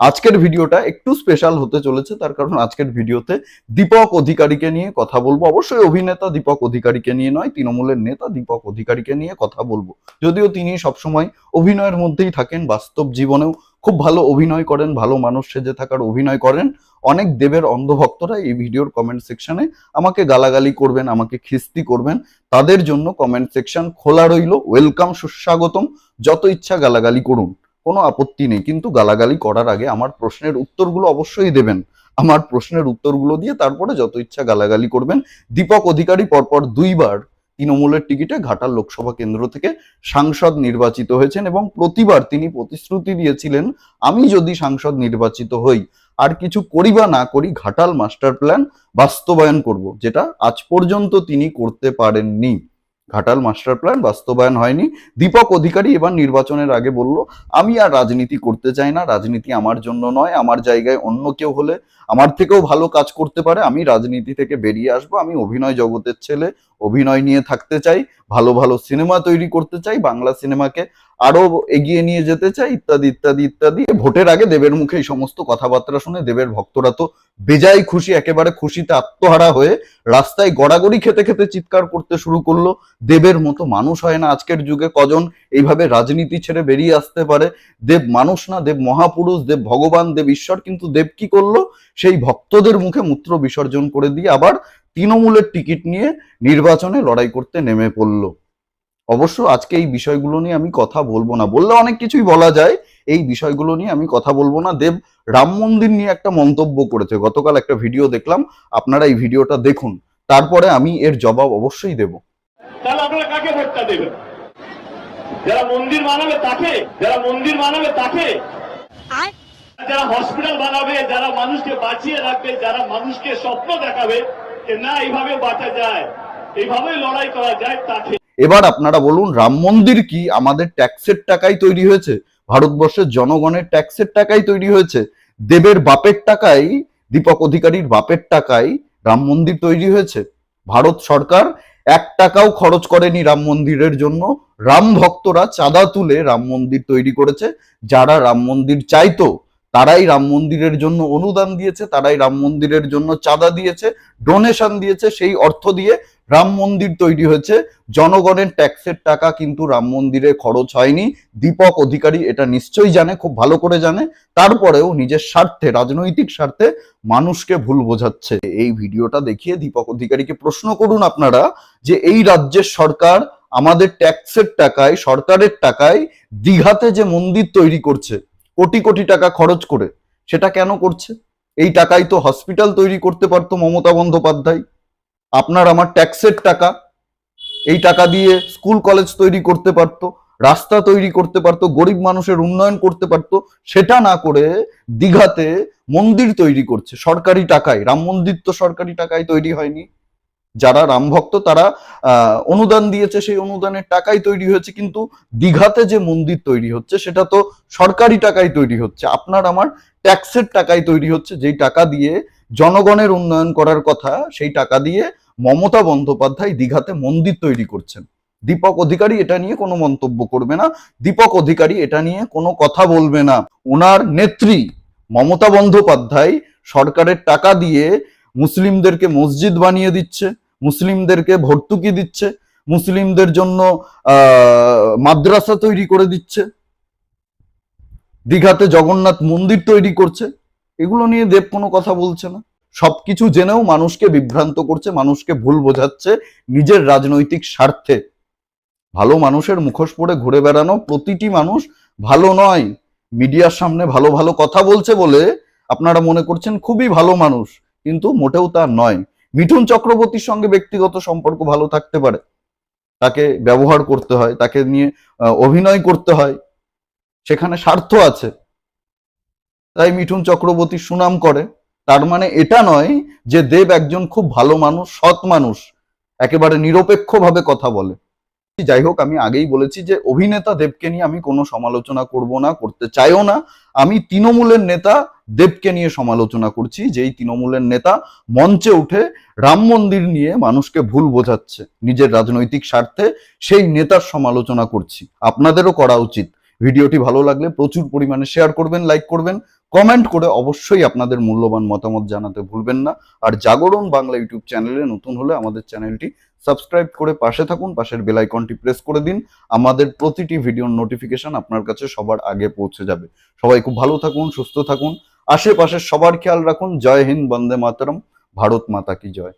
আজকের ভিডিওটা একটু স্পেশাল হতে চলেছে, তার কারণ আজকের ভিডিওতে দীপক অধিকারীকে নিয়ে কথা বলব। অবশ্যই অভিনেতা দীপক অধিকারীকে নিয়ে নয়, তৃণমূলের নেতা দীপক অধিকারীকে নিয়ে কথা বলব। যদিও তিনি সবসময় অভিনয়ের মধ্যেই থাকেন, বাস্তব জীবনেও খুব ভালো অভিনয় করেন, ভালো মানুষ সেজে থাকার অভিনয় করেন। অনেক দেবের অন্ধভক্তরা এই ভিডিওর কমেন্ট সেকশনে আমাকে গালাগালি করবেন, আমাকে খিস্তি করবেন। তাদের জন্য কমেন্ট সেকশন খোলা রইল। ওয়েলকাম সুস্বাগতম। যত ইচ্ছা গালাগালি করুন। কোনো আপত্তি নেই। কিন্তু গালাগালি করার আগে আমার প্রশ্নের উত্তরগুলো অবশ্যই দেবেন। আমার প্রশ্নের উত্তরগুলো দিয়ে তারপরে যত ইচ্ছা গালাগালি করবেন। দীপক অধিকারী পরপর দুইবার তৃণমূলের টিকিটে ঘাটাল লোকসভা কেন্দ্র থেকে সাংসদ নির্বাচিত হয়েছেন এবং প্রতিবার তিনি প্রতিশ্রুতি দিয়েছিলেন, আমি যদি সাংসদ নির্বাচিত হই, আর কিছু করি বা না করি, ঘাটাল মাস্টার প্ল্যান বাস্তবায়ন করব, যেটা আজ পর্যন্ত তিনি করতে পারেননি। ঘাটাল মাস্টার প্ল্যান বাস্তবায়ন হয়নি। দীপক অধিকারী এবার নির্বাচনের আগে বলল, আমি আর রাজনীতি করতে চাই না। রাজনীতি আমার জন্য নয়, আমার জায়গায় অন্য কেউ হলে আমার থেকেও ভালো কাজ করতে পারে। আমি রাজনীতি থেকে বেরিয়ে আসব। আমি অভিনয় জগতের ছেলে, অভিনয় নিয়ে থাকতে চাই, ভালো ভালো সিনেমা তৈরি করতে চাই, বাংলা সিনেমাকে আরও এগিয়ে নিয়ে যেতে চাই, ইত্যাদি ইত্যাদি ইত্যাদি। ভোটের আগে দেবের মুখে এই সমস্ত কথাবার্তা শুনে দেবের ভক্তরা তো বেজায় খুশি, একেবারে খুশিতে আত্মহারা হয়ে রাস্তায় গড়াগড়ি খেতে খেতে চিৎকার করতে শুরু করল। দেবের মতো মানুষ হয় না আজকের যুগে, কজন এইভাবে রাজনীতি ছেড়ে বেরিয়ে আসতে পারে। দেব মানুষ না, দেব মহাপুরুষ, দেব ভগবান, দেব ঈশ্বর, কিন্তু দেব কি করল? সেই ভক্তদের মুখে মূত্র বিসর্জন করে দিয়ে আবার তৃণমূলের টিকিট নিয়ে নির্বাচনে লড়াই করতে নেমে পড়ল। অবশ্য আজকে এই বিষয়গুলো নিয়ে আমি কথা বলব না। বললে অনেক কিছুই বলা যায়। এই বিষয়গুলো নিয়ে আমি কথা বলব না। দেব রাম মন্দির নিয়ে একটা মন্তব্য করেছে। গতকাল একটা ভিডিও দেখলাম। আপনারা এই ভিডিওটা দেখুন। তারপরে আমি এর জবাব অবশ্যই দেব। তাহলে আপনারা কাকে ভোটটা দেবেন? যারা মন্দির বানাবে তাকে? যারা মন্দির বানাবে তাকে? যারা হসপিটাল বানাবে যারা মানুষকে বাঁচিয়ে রাখবে যারা মানুষকে স্বপ্ন দেখাবে যে না এইভাবে বাঁচা যায় এইভাবে লড়াই করা যায় তাকে এবার আপনারা বলুন, রাম মন্দির কি আমাদের ট্যাক্সের টাকাই তৈরি হয়েছে? ভারতবর্ষের জনগণের ট্যাক্সের টাকাই তৈরি হয়েছে? দেবের বাপের টাকায়, দীপক অধিকারীর বাপের টাকায় রাম মন্দির তৈরি হয়েছে? ভারত সরকার এক টাকাও খরচ করেনি রাম মন্দিরের জন্য। রাম ভক্তরা চাঁদা তুলে রাম মন্দির তৈরি করেছে। যারা রাম মন্দির চাইতো তারাই রাম মন্দিরের জন্য অনুদান দিয়েছে, তারাই রাম মন্দিরের জন্য চাঁদা দিয়েছে ডোনেশন দিয়েছে, সেই অর্থ দিয়ে রাম মন্দির তৈরি হয়েছে। জনগণের ট্যাক্সের টাকা কিন্তু রাম মন্দিরে খরচ হয়নি। দীপক অধিকারী এটা নিশ্চয়ই জানে, খুব ভালো করে জানে। তারপরেও নিজের স্বার্থে, রাজনৈতিক স্বার্থে মানুষকে ভুল বোঝাচ্ছে। এই ভিডিওটা দেখিয়ে দীপক অধিকারীকে প্রশ্ন করুন আপনারা যে এই রাজ্যের সরকার আমাদের ট্যাক্সের টাকায়, সরকারের টাকায় দীঘাতে যে মন্দির তৈরি করছে কোটি কোটি টাকা খরচ করে। সেটা কেন করছে? এই টাকায় তো হসপিটাল তৈরি করতে পারতো মমতা বন্দ্যোপাধ্যায়। আপনার আমার ট্যাক্সের টাকা। এই টাকা দিয়ে স্কুল কলেজ তৈরি করতে পারতো, রাস্তা তৈরি করতে পারতো, গরিব মানুষের উন্নয়ন করতে পারতো, সেটা না করে দিঘাতে মন্দির তৈরি করছে সরকারি টাকায়। রাম মন্দির তো সরকারি টাকায় তৈরি হয়নি। যারা রাম ভক্ত, তারা অনুদান দিয়েছে, সেই অনুদানের টাকাই তৈরি হয়েছে, কিন্তু দীঘাতে যে মন্দির তৈরি হচ্ছে, সেটা তো সরকারি টাকায় তৈরি হচ্ছে। আপনার আমার ট্যাক্সের টাকায় তৈরি হচ্ছে, যেই টাকা দিয়ে জনগণের উন্নয়ন করার কথা, সেই টাকা দিয়ে মমতা বন্দ্যোপাধ্যায় দীঘাতে মন্দির তৈরি করছেন। দীপক অধিকারী এটা নিয়ে কোনো মন্তব্য করবে না। দীপক অধিকারী এটা নিয়ে কোনো কথা বলবে না। ওনার নেত্রী মমতা বন্দ্যোপাধ্যায় সরকারের টাকা দিয়ে মুসলিমদেরকে মসজিদ বানিয়ে দিচ্ছে। মুসলিমদেরকে ভর্তুকি দিচ্ছে, মুসলিমদের জন্য মাদ্রাসা তৈরি করে দিচ্ছে, দীঘাতে জগন্নাথ মন্দির তৈরি করছে, এগুলো নিয়ে দেব কোনো কথা বলছে না। সবকিছু জেনেও মানুষকে বিভ্রান্ত করছে, মানুষকে ভুল বোঝাচ্ছে, নিজের রাজনৈতিক স্বার্থে। ভালো মানুষের মুখোশ পরে ঘুরে বেড়ানো প্রতিটি মানুষ ভালো নয়। মিডিয়ার সামনে ভালো ভালো কথা বলছে বলে আপনারা মনে করছেন খুবই ভালো মানুষ, কিন্তু মোটেও তা নয়। মিঠুন চক্রবর্তীর সঙ্গে ব্যক্তিগত সম্পর্ক ভালো থাকতে পারে। তাকে ব্যবহার করতে হয়, তাকে নিয়ে অভিনয় করতে হয়। সেখানে স্বার্থ আছে। তাই মিঠুন চক্রবর্তী সুনাম করে। তার মানে এটা নয় যে দেব একজন খুব ভালো মানুষ, সৎ মানুষ, একেবারে নিরপেক্ষভাবে কথা বলে। যাই হোক, আমি আগেই বলেছি যে অভিনেতা দেবকে নিয়ে আমি কোনো সমালোচনা করব না, করতে চাইও না। আমি তৃণমূলের নেতা দেবকে নিয়ে সমালোচনা করছি, যেই তৃণমূলের নেতা মঞ্চে উঠে রাম মন্দির নিয়ে মানুষকে ভুল বোঝাচ্ছে, নিজের রাজনৈতিক স্বার্থে সেই নেতার সমালোচনা করছি। আপনাদেরও করা উচিত। ভিডিওটি ভালো লাগলে প্রচুর পরিমাণে শেয়ার করবেন লাইক করবেন কমেন্ট করে অবশ্যই আপনাদের মূল্যবান মতামত জানাতে ভুলবেন না। আর জাগরণ বাংলা ইউটিউব চ্যানেলে নতুন হলে আমাদের চ্যানেলটি সাবস্ক্রাইব করে পাশে থাকুন, পাশের বেলাইকনটি প্রেস করে দিন। আমাদের প্রতিটি ভিডিওর নোটিফিকেশন আপনার কাছে সবার আগে পৌঁছে যাবে। সবাই খুব ভালো থাকুন, সুস্থ থাকুন। আশেপাশের সবার খেয়াল রাখুন। জয় হিন্দ বন্দে মাতরম ভারত মাতা কি জয়।